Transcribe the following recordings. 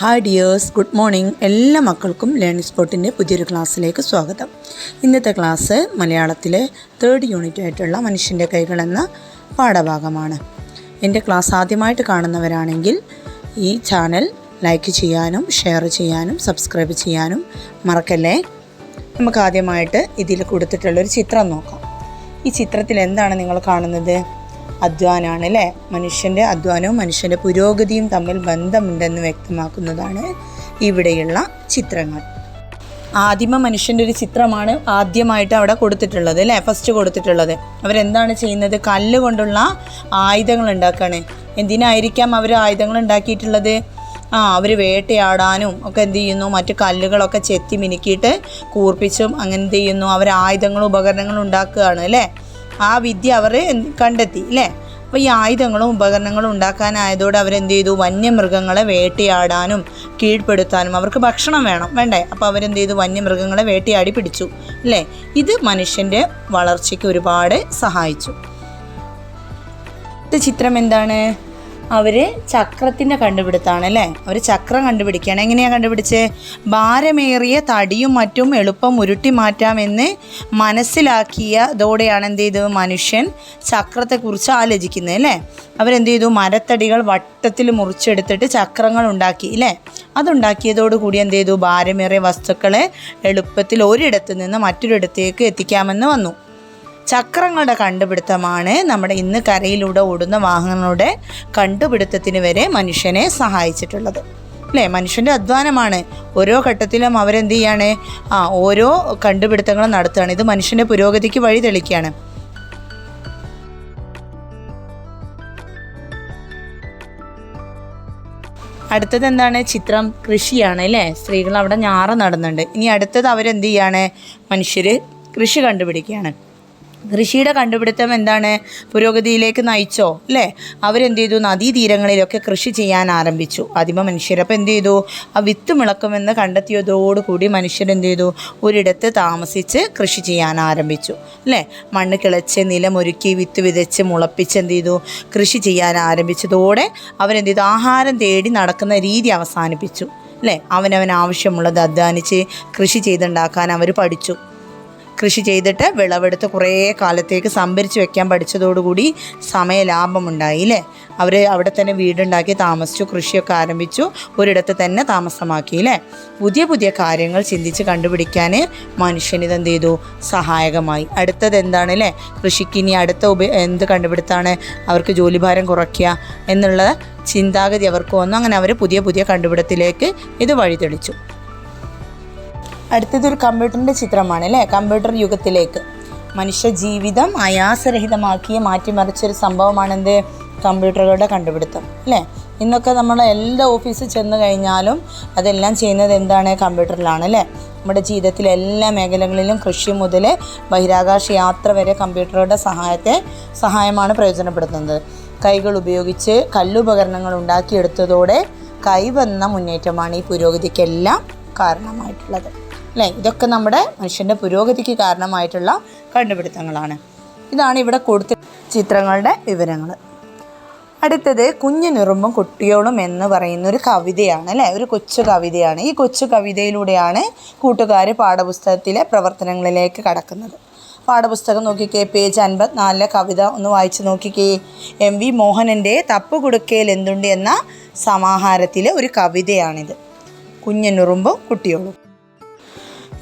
Hi dears good morning എല്ലാ മക്കൾക്കും learning സ്പോട്ടിന്റെ പുതിയൊരു ക്ലാസ്സിലേക്ക് സ്വാഗതം. ഇന്നത്തെ ക്ലാസ് മലയാളത്തിലെ തേർഡ് യൂണിറ്റ് ആയിട്ടുള്ള മനുഷ്യന്റെ കൈകൾ എന്ന പാഠഭാഗമാണ്. എന്റെ ക്ലാസ് ആദ്യമായിട്ട് കാണുന്നവരാണെങ്കിൽ ഈ ചാനൽ ലൈക്ക് ചെയ്യാനും ഷെയർ ചെയ്യാനും സബ്സ്ക്രൈബ് ചെയ്യാനും മറക്കല്ലേ? നമുക്ക് ആദ്യമായിട്ട് ഇതിൽ കൊടുത്തിട്ടുള്ളൊരു ചിത്രം നോക്കാം. ഈ ചിത്രത്തിൽ എന്താണ് നിങ്ങൾ കാണുന്നത്? അധ്വാനമാണ് അല്ലേ മനുഷ്യന്റെ അധ്വാനവും മനുഷ്യന്റെ പുരോഗതിയും തമ്മിൽ ബന്ധമുണ്ടെന്ന് വ്യക്തമാക്കുന്നതാണ് ഇവിടെയുള്ള ചിത്രങ്ങൾ. ആദിമ മനുഷ്യന്റെ ഒരു ചിത്രമാണ് ആദ്യമായിട്ട് അവിടെ കൊടുത്തിട്ടുള്ളത് അല്ലേ? ഫസ്റ്റ് കൊടുത്തിട്ടുള്ളത്. അവരെന്താണ് ചെയ്യുന്നത്? കല്ല് കൊണ്ടുള്ള ആയുധങ്ങൾ ഉണ്ടാക്കുകയാണ്. എന്തിനായിരിക്കാം അവർ ആയുധങ്ങൾ ഉണ്ടാക്കിയിട്ടുള്ളത്? ആ അവർ വേട്ടയാടാനും ഒക്കെ എന്ത് ചെയ്യുന്നു? മറ്റു കല്ലുകളൊക്കെ ചെത്തി മിനുക്കിയിട്ട് കൂർപ്പിച്ചും അങ്ങനെ എന്ത് ചെയ്യുന്നു? അവർ ആയുധങ്ങളും ഉപകരണങ്ങളും ഉണ്ടാക്കുകയാണ് അല്ലേ? ആ വിദ്യ അവർ കണ്ടെത്തി അല്ലേ അപ്പോൾ ഈ ആയുധങ്ങളും ഉപകരണങ്ങളും ഉണ്ടാക്കാനായതോടെ അവരെന്ത് ചെയ്തു? വന്യമൃഗങ്ങളെ വേട്ടയാടാനും കീഴ്പ്പെടുത്താനും അവർക്ക് ഭക്ഷണം വേണം വേണ്ടേ? അപ്പോൾ അവരെന്ത് ചെയ്തു? വന്യമൃഗങ്ങളെ വേട്ടയാടി പിടിച്ചു അല്ലേ ഇത് മനുഷ്യന്റെ വളർച്ചയ്ക്ക് ഒരുപാട് സഹായിച്ചു. ഇത് ചിത്രം എന്താണ്? അവർ ചക്രത്തിന്റെ കണ്ടുപിടുത്താണ് അല്ലേ? അവർ ചക്രം കണ്ടുപിടിക്കുകയാണ്. എങ്ങനെയാണ് കണ്ടുപിടിച്ചേ? ഭാരമേറിയ തടിയും മറ്റും എളുപ്പം ഉരുട്ടി മാറ്റാമെന്ന് മനസ്സിലാക്കിയതോടെയാണ് എന്ത് ചെയ്തത് മനുഷ്യൻ ചക്രത്തെക്കുറിച്ച് ആലോചിക്കുന്നത് അല്ലേ? അവരെന്ത് ചെയ്തു? മരത്തടികൾ വട്ടത്തിൽ മുറിച്ചെടുത്തിട്ട് ചക്രങ്ങൾ ഉണ്ടാക്കി അല്ലേ? അതുണ്ടാക്കിയതോടുകൂടി എന്ത് ചെയ്തു? ഭാരമേറിയ വസ്തുക്കളെ എളുപ്പത്തിൽ ഒരിടത്ത് നിന്ന് മറ്റൊരിടത്തേക്ക് എത്തിക്കാമെന്ന് വന്നു. ചക്രങ്ങളുടെ കണ്ടുപിടുത്തമാണ് നമ്മുടെ ഇന്ന് കരയിലൂടെ ഓടുന്ന വാഹനങ്ങളുടെ കണ്ടുപിടുത്തത്തിന് വരെ മനുഷ്യനെ സഹായിച്ചിട്ടുള്ളത്. അല്ലേ? മനുഷ്യന്റെ അധ്വാനമാണ്. ഓരോ ഘട്ടത്തിലും അവരെന്ത് ചെയ്യാണ്? ആ ഓരോ കണ്ടുപിടുത്തങ്ങളും നടത്തുകയാണ്. ഇത് മനുഷ്യന്റെ പുരോഗതിക്ക് വഴി തെളിക്കുകയാണ് അടുത്തത് എന്താണ്? ചിത്രം കൃഷിയാണ് അല്ലേ? സ്ത്രീകൾ അവിടെ ഞാറ് നടന്നുണ്ട്. ഇനി അടുത്തത് അവരെന്ത് ചെയ്യാണ്? മനുഷ്യർ കൃഷി കണ്ടുപിടിക്കുകയാണ്. കൃഷിയുടെ കണ്ടുപിടുത്തം എന്താണ്? പുരോഗതിയിലേക്ക് നയിച്ചോ? അല്ലേ? അവരെന്ത് ചെയ്തു? നദീതീരങ്ങളിലൊക്കെ കൃഷി ചെയ്യാൻ ആരംഭിച്ചു. ആദിമ മനുഷ്യർ അപ്പോൾ എന്ത് ചെയ്തു? ആ വിത്ത് മിളക്കുമെന്ന് കണ്ടെത്തിയതോടുകൂടി മനുഷ്യരെന്ത് ചെയ്തു? ഒരിടത്ത് താമസിച്ച് കൃഷി ചെയ്യാൻ ആരംഭിച്ചു. അല്ലേ? മണ്ണ് കിളച്ച് നിലമൊരുക്കി വിത്ത് വിതച്ച് മുളപ്പിച്ച് എന്ത് ചെയ്തു? കൃഷി ചെയ്യാൻ ആരംഭിച്ചതോടെ അവരെന്ത് ചെയ്തു? ആഹാരം തേടി നടക്കുന്ന രീതി അവസാനിപ്പിച്ചു. അല്ലേ? അവനവൻ ആവശ്യമുള്ളത് അധ്വാനിച്ച് കൃഷി ചെയ്തുണ്ടാക്കാൻ അവർ പഠിച്ചു. കൃഷി ചെയ്തിട്ട് വിളവെടുത്ത് കുറേ കാലത്തേക്ക് സംഭരിച്ച് വെക്കാൻ പഠിച്ചതോടുകൂടി സമയലാഭമുണ്ടായി അല്ലേ അവർ അവിടെ തന്നെ വീടുണ്ടാക്കി താമസിച്ചു കൃഷിയൊക്കെ ആരംഭിച്ചു ഒരിടത്ത് തന്നെ താമസമാക്കി അല്ലേ പുതിയ പുതിയ കാര്യങ്ങൾ ചിന്തിച്ച് കണ്ടുപിടിക്കാൻ മനുഷ്യനിത് എന്ത് ചെയ്തു? സഹായകമായി. അടുത്തത് എന്താണ് അല്ലേ കൃഷിക്ക് ഇനി അടുത്ത ഉപ എന്ത് കണ്ടുപിടുത്താണ് അവർക്ക് ജോലിഭാരം കുറയ്ക്കുക എന്നുള്ള ചിന്താഗതി അവർക്ക് വന്നു. അങ്ങനെ അവർ പുതിയ പുതിയ കണ്ടുപിടുത്തിലേക്ക് ഇത് വഴിതെളിച്ചു. അടുത്തത് ഒരു കമ്പ്യൂട്ടറിന്റെ ചിത്രമാണ് അല്ലേ? കമ്പ്യൂട്ടർ യുഗത്തിലേക്ക്. മനുഷ്യ ജീവിതം ആയാസരഹിതമാക്കി മാറ്റിമറിച്ചൊരു സംഭവമാണ് എന്ത്? കമ്പ്യൂട്ടറുകളുടെ കണ്ടുപിടുത്തം അല്ലേ? ഇന്നൊക്കെ നമ്മൾ എല്ലാ ഓഫീസിൽ ചെന്ന് കഴിഞ്ഞാലും അതെല്ലാം ചെയ്യുന്നത് എന്താണ്? കമ്പ്യൂട്ടറിലാണ് അല്ലേ? നമ്മുടെ ജീവിതത്തിലെ എല്ലാ മേഖലകളിലും കൃഷി മുതൽ ബഹിരാകാശ യാത്ര വരെ കമ്പ്യൂട്ടറുകളുടെ സഹായത്തെ സഹായമാണ് പ്രയോജനപ്പെടുത്തുന്നത്. കൈകൾ ഉപയോഗിച്ച് കല്ലുപകരണങ്ങൾ ഉണ്ടാക്കിയെടുത്തതോടെ കൈവന്ന മുന്നേറ്റമാണ് ഈ പുരോഗതിക്കെല്ലാം കാരണമായിട്ടുള്ളത്. അല്ലേ? ഇതൊക്കെ നമ്മുടെ മനുഷ്യന്റെ പുരോഗതിക്ക് കാരണമായിട്ടുള്ള കണ്ടുപിടുത്തങ്ങളാണ്. ഇതാണ് ഇവിടെ കൊടുത്ത ചിത്രങ്ങളുടെ വിവരങ്ങൾ അടുത്തത് കുഞ്ഞിനുറുമ്പും കുട്ടിയോളും എന്ന് പറയുന്ന ഒരു കവിതയാണ് അല്ലേ? ഒരു കൊച്ചു കവിതയാണ്. ഈ കൊച്ചു കവിതയിലൂടെയാണ് കൂട്ടുകാർ പാഠപുസ്തകത്തിലെ പ്രവർത്തനങ്ങളിലേക്ക് കടക്കുന്നത്. പാഠപുസ്തകം നോക്കിക്കേ പേജ് അൻപത്തിനാലിലെ കവിത ഒന്ന് വായിച്ച് നോക്കിക്കേ. എം വി മോഹനന്റെ തപ്പ് കൊടുക്കയിൽ എന്തുണ്ട് എന്ന സമാഹാരത്തിലെ ഒരു കവിതയാണിത്. കുഞ്ഞനുറുമ്പും കുട്ടിയോളും.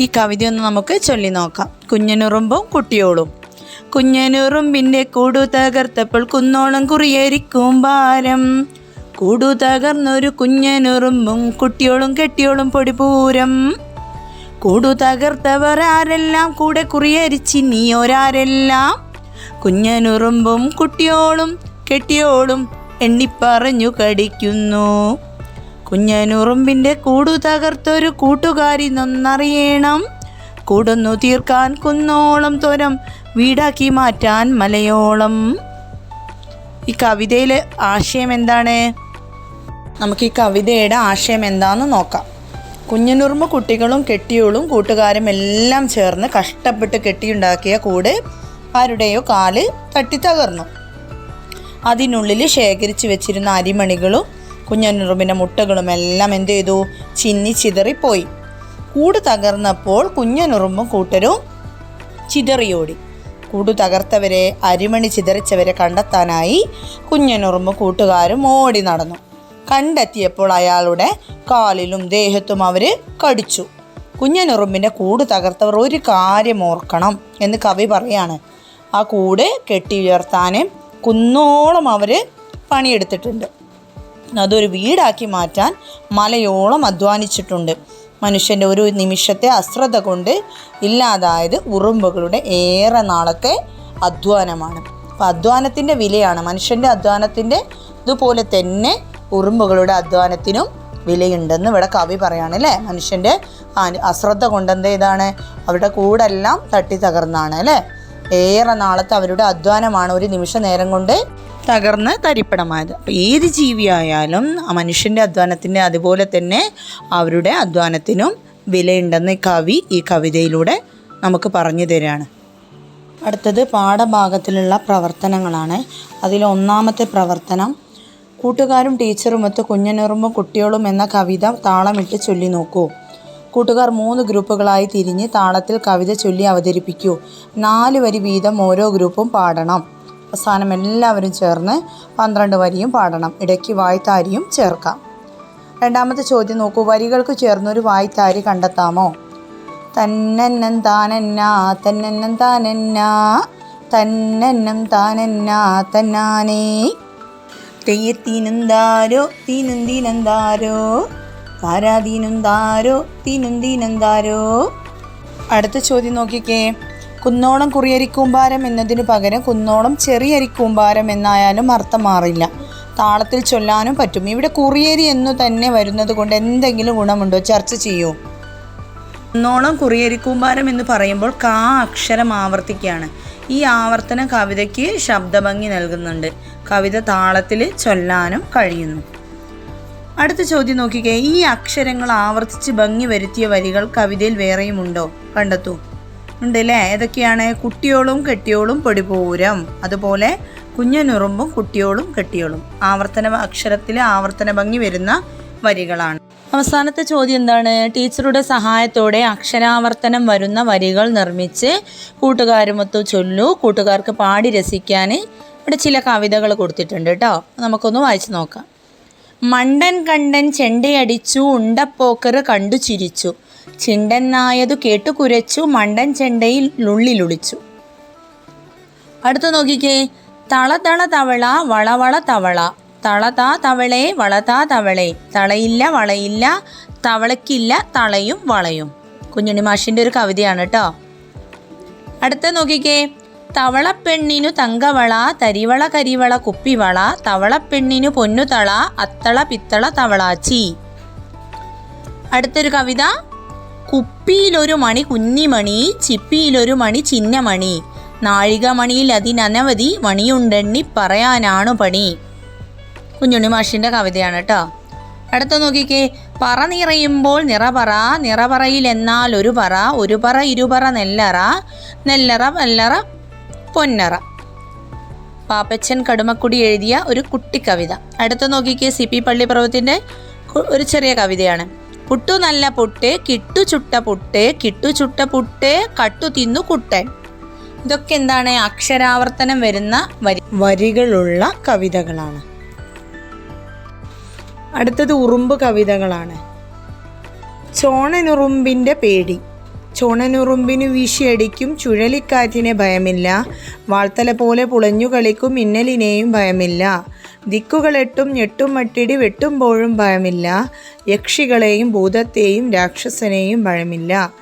ഈ കവിതയൊന്ന് നമുക്ക് ചൊല്ലി നോക്കാം. കുഞ്ഞനുറുമ്പും കുട്ടിയോളും. കുഞ്ഞനുറുമ്പിന്റെ കൂടു തകർത്തപ്പോൾ കുന്നോളം കുറിയരിക്കും ഭാരം. കൂടു തകർന്നൊരു കുഞ്ഞനുറുമ്പും കുട്ടിയോളും കെട്ടിയോളും പൊടിപൂരം. കൂടു തകർത്തവർ ആരെല്ലാം കൂടെ കുറിയരിച്ചിനി ഒരാരെല്ലാം. കുഞ്ഞനുറുമ്പും കുട്ടിയോളും കെട്ടിയോളും എണ്ണിപ്പറഞ്ഞു കടിക്കുന്നു. കുഞ്ഞനുറുമ്പിന്റെ കൂടു തകർത്തൊരു കൂട്ടുകാരി നന്നറിയണം. കൂടുന്നു തീർക്കാൻ കുന്നോളം തോരം വീടാക്കി മാറ്റാൻ മലയോളം. ഈ കവിതയിലെ ആശയം എന്താണ്? നമുക്ക് ഈ കവിതയുടെ ആശയം എന്താണെന്ന് നോക്കാം. കുഞ്ഞനുറുമ്പ് കുട്ടികളും കെട്ടിയോളും കൂട്ടുകാരും എല്ലാം ചേർന്ന് കഷ്ടപ്പെട്ട് കെട്ടിയുണ്ടാക്കിയ കൂട് ആരുടെയോ കാൽ തട്ടി തകർന്നു അതിനുള്ളിൽ ശേഖരിച്ച് വെച്ചിരുന്ന അരിമണികളും കുഞ്ഞനുറുമ്പിന്റെ മുട്ടകളും എല്ലാം എന്ത് ചെയ്തു? ചിന്നി ചിതറിപ്പോയി. കൂട് തകർന്നപ്പോൾ കുഞ്ഞനുറുമ്പും കൂട്ടരും ചിതറിയോടി. കൂടു തകർത്തവരെ അരിമണി ചിതറിച്ചവരെ കണ്ടെത്താനായി കുഞ്ഞനുറുമ്പും കൂട്ടുകാരും ഓടി നടന്നു. കണ്ടെത്തിയപ്പോൾ അയാളുടെ കാലിലും ദേഹത്തും അവർ കടിച്ചു. കുഞ്ഞനുറുമ്പിന്റെ കൂട് തകർത്തവർ ഒരു കാര്യം ഓർക്കണം എന്ന് കവി പറയാണ്. ആ കൂട് കെട്ടി ഉയർത്താൻ കുന്നോളം അവർ പണിയെടുത്തിട്ടുണ്ട്. അതൊരു വീടാക്കി മാറ്റാൻ മലയോളം അധ്വാനിച്ചിട്ടുണ്ട്. മനുഷ്യന്റെ ഒരു നിമിഷത്തെ അശ്രദ്ധ കൊണ്ട് ഇല്ലാതായത് ഉറുമ്പുകളുടെ ഏറെ നാളത്തെ അധ്വാനമാണ്. അപ്പം അധ്വാനത്തിന്റെ വിലയാണ്. മനുഷ്യന്റെ അധ്വാനത്തിന്റെ ഇതുപോലെ തന്നെ ഉറുമ്പുകളുടെ അധ്വാനത്തിനും വിലയുണ്ടെന്ന് ഇവിടെ കവി പറയാണ് അല്ലേ? മനുഷ്യന്റെ അശ്രദ്ധ കൊണ്ടെന്ത് ഇതാണ് അവരുടെ കൂടെല്ലാം തട്ടി തകർന്നാണ് അല്ലേ? ഏറെ നാളത്തെ അവരുടെ അധ്വാനമാണ് ഒരു നിമിഷ നേരം കൊണ്ട് തകർന്ന് തരിപ്പണമായത്. അപ്പോൾ ഏത് ജീവിയായാലും മനുഷ്യന്റെ അധ്വാനത്തിന്റെ അതുപോലെ തന്നെ അവരുടെ അധ്വാനത്തിനും വിലയുണ്ടെന്ന് കവി ഈ കവിതയിലൂടെ നമുക്ക് പറഞ്ഞു തരികയാണ്. അടുത്തത് പാഠഭാഗത്തിലുള്ള പ്രവർത്തനങ്ങളാണ്. അതിൽ ഒന്നാമത്തെ പ്രവർത്തനം കൂട്ടുകാരും ടീച്ചറുമൊത്ത് കുഞ്ഞനുറുമ്പും കുട്ടികളും എന്ന കവിത താളമിട്ട് ചൊല്ലി നോക്കൂ. കൂട്ടുകാർ മൂന്ന് ഗ്രൂപ്പുകളായി തിരിഞ്ഞ് താളത്തിൽ കവിത ചൊല്ലി അവതരിപ്പിക്കൂ. നാല് വരി വീതം ഓരോ ഗ്രൂപ്പും പാടണം. അവസാനം എല്ലാവരും ചേർന്ന് പന്ത്രണ്ട് വരിയും പാടണം. ഇടയ്ക്ക് വായ്ത്താരിയും ചേർക്കാം. രണ്ടാമത്തെ ചോദ്യം നോക്കൂ. വരികൾക്ക് ചേർന്നൊരു വായ്ത്താരി കണ്ടെത്താമോ? തന്നന്നം താനന്ന തന്നന്നം താനന്ന തന്നന്നം താനന്ന തന്നാനേ. തെയ്യത്തീനന്താരോ തീനും ദീനം തീനുന്തീനന്താരോ. അടുത്ത ചോദ്യം നോക്കിക്കേ. കുന്നോളം കുറിയരിക്കൂമ്പാരം എന്നതിന് പകരം കുന്നോണം ചെറിയരിക്കൂമ്പാരം എന്നായാലും അർത്ഥം മാറില്ല. താളത്തിൽ ചൊല്ലാനും പറ്റും. ഇവിടെ കുറിയേരി എന്നു തന്നെ വരുന്നത് കൊണ്ട് എന്തെങ്കിലും ഗുണമുണ്ടോ? ചർച്ച ചെയ്യൂ. കുന്നോണം കുറിയരിക്കൂമ്പാരം എന്ന് പറയുമ്പോൾ കാ അക്ഷരം ആവർത്തിക്കുകയാണ്. ഈ ആവർത്തനം കവിതയ്ക്ക് ശബ്ദഭംഗി നൽകുന്നുണ്ട്. കവിത താളത്തിൽ ചൊല്ലാനും കഴിയുന്നു. അടുത്ത ചോദ്യം നോക്കിക്കേ. ഈ അക്ഷരങ്ങൾ ആവർത്തിച്ച് ഭംഗി വരുത്തിയ വരികൾ കവിതയിൽ വേറെയുമുണ്ടോ? കണ്ടെത്തൂ. ഉണ്ട് അല്ലേ ഏതൊക്കെയാണ്? കുട്ടിയോളും കെട്ടിയോളും പൊടിപൂരം. അതുപോലെ കുഞ്ഞനുറുമ്പും കുട്ടിയോളും കെട്ടിയോളും. ആവർത്തന അക്ഷരത്തിൽ ആവർത്തന ഭംഗി വരുന്ന വരികളാണ്. അവസാനത്തെ ചോദ്യം എന്താണ്? ടീച്ചറുടെ സഹായത്തോടെ അക്ഷരാവർത്തനം വരുന്ന വരികൾ നിർമ്മിച്ച് കൂട്ടുകാരുമൊത്ത് ചൊല്ലു. കൂട്ടുകാർക്ക് പാടി രസിക്കാൻ ഇവിടെ ചില കവിതകൾ കൊടുത്തിട്ടുണ്ട് കേട്ടോ. നമുക്കൊന്ന് വായിച്ചു നോക്കാം. മണ്ടൻ കണ്ടൻ ചെണ്ടയടിച്ചു ഉണ്ടപ്പോക്കറ് കണ്ടു ചിരിച്ചു. ചിണ്ടൻ നായതു കേട്ടു കുരച്ചു മണ്ടൻ ചെണ്ടയിൽ ഉള്ളിലുളിച്ചു അടുത്തു നോക്കിക്കേ തള തള തവള വളവള തവള. തളതാ തവളെ വളതാ തവളെ. തളയില്ല വളയില്ല തവളക്കില്ല തളയും വളയും. കുഞ്ഞുണ്ണി മാഷിന്റെ ഒരു കവിതയാണ് കേട്ടോ അടുത്ത നോക്കിക്കേ തവളപ്പെണ്ണിനു തങ്കവള തരിവള കരിവള കുപ്പിവള തവളപ്പെണ്ണിനു പൊന്നുതള അത്തള പിത്തള തവളാച്ചി. അടുത്തൊരു കവിത കുപ്പിയിലൊരു മണി കുഞ്ഞിമണി ചിപ്പിയിലൊരു മണി ചിന്നമണി. നാഴികമണിയിൽ അതിനനവധി മണിയുണ്ടെണ്ണി പറയാനാണ് പണി. കുഞ്ഞുണ്ണി മാഷിന്റെ കവിതയാണ് കേട്ടോ അടുത്ത നോക്കിക്കേ. പറ നിറയുമ്പോൾ നിറപറ നിറപറയിൽ എന്നാൽ ഒരു പറ ഒരു പറ ഇരുപറ നെല്ലറ നെല്ലറ വല്ലറ പൊന്നറ. പാപ്പച്ചൻ കടുമക്കുടി എഴുതിയ ഒരു കുട്ടിക്കവിത. അടുത്ത നോക്കിക്കേ സി പി പള്ളിപ്പുറവത്തിന്റെ ഒരു ചെറിയ കവിതയാണ്. പുട്ടു നല്ല പുട്ട് കിട്ടു ചുട്ട പുട്ട് കിട്ടു ചുട്ട പുട്ട് കട്ടു തിന്നു കുട്ടൻ. ഇതൊക്കെ എന്താണ്? അക്ഷരാവർത്തനം വരുന്ന വരി വരികളുള്ള കവിതകളാണ്. അടുത്തത് ഉറുമ്പ് കവിതകളാണ്. ചോണനുറുമ്പിന്റെ പേടി. ചോണനുറുമ്പിന് വീശിയടിക്കും ചുഴലിക്കാറ്റിനെ ഭയമില്ല. വാൾത്തല പോലെ പുളഞ്ഞു കളിക്കും മിന്നലിനെയും ഭയമില്ല. ദിക്കുകളെട്ടും ഞെട്ടും മട്ടിടി വെട്ടുമ്പോഴും ഭയമില്ല. യക്ഷികളെയും ഭൂതത്തെയും രാക്ഷസനെയും ഭയമില്ല.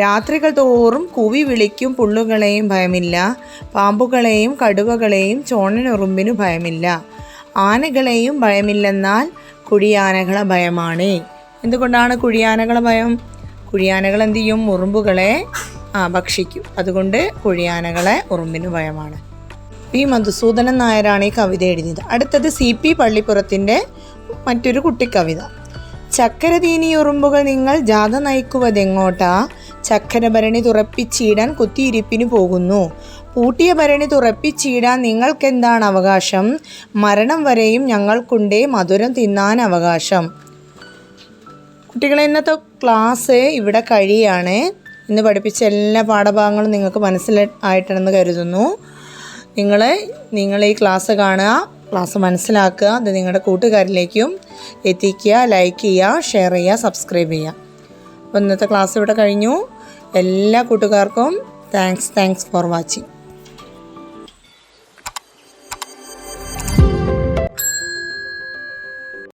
രാത്രികൾ തോറും കുവി വിളിക്കും പുള്ളുകളെയും ഭയമില്ല. പാമ്പുകളെയും കടുവകളെയും ചോണനുറുമ്പിനു ഭയമില്ല. ആനകളെയും ഭയമില്ലെന്നാൽ കുഴിയാനകളെ ഭയമാണ്. എന്തുകൊണ്ടാണ് കുഴിയാനകളെ ഭയം? കുഴിയാനകൾ എന്ത് ചെയ്യും? ഉറുമ്പുകളെ ഭക്ഷിക്കും. അതുകൊണ്ട് കുഴിയാനകളെ ഉറുമ്പിന് ഭയമാണ്. പി മധുസൂദനൻ നായരാണ് ഈ കവിത എഴുതിയത്. അടുത്തത് സി പി പള്ളിപ്പുറത്തിന്റെ മറ്റൊരു കുട്ടിക്കവിത. ചക്കരതീനിയുറുമ്പുകൾ നിങ്ങൾ ജാഥ നയിക്കുവതെങ്ങോട്ടാ? ചക്കരഭരണി തുറപ്പിച്ചിടാൻ കുത്തിയിരിപ്പിന് പോകുന്നു. പൂട്ടിയ ഭരണി തുറപ്പിച്ചീടാൻ നിങ്ങൾക്കെന്താണ് അവകാശം? മരണം വരെയും ഞങ്ങൾക്കുണ്ടേ മധുരം തിന്നാൻ അവകാശം. കുട്ടികളെ ഇന്നത്തെ ക്ലാസ് ഇവിടെ കഴിയാണ്. ഇന്ന് പഠിപ്പിച്ച എല്ലാ പാഠഭാഗങ്ങളും നിങ്ങൾക്ക് മനസ്സിലായിട്ടുണ്ടെന്ന് കരുതുന്നു. നിങ്ങൾ നിങ്ങൾ ഈ ക്ലാസ് കാണുക ക്ലാസ് മനസ്സിലാക്കുക അത് നിങ്ങളുടെ കൂട്ടുകാരിലേക്കും എത്തിക്കുക ലൈക്ക് ചെയ്യുക ഷെയർ ചെയ്യുക സബ്സ്ക്രൈബ് ചെയ്യുക. അപ്പോൾ ഇന്നത്തെ ക്ലാസ് ഇവിടെ കഴിഞ്ഞു. എല്ലാ കൂട്ടുകാർക്കും താങ്ക്സ് താങ്ക്സ് ഫോർ വാച്ചിങ്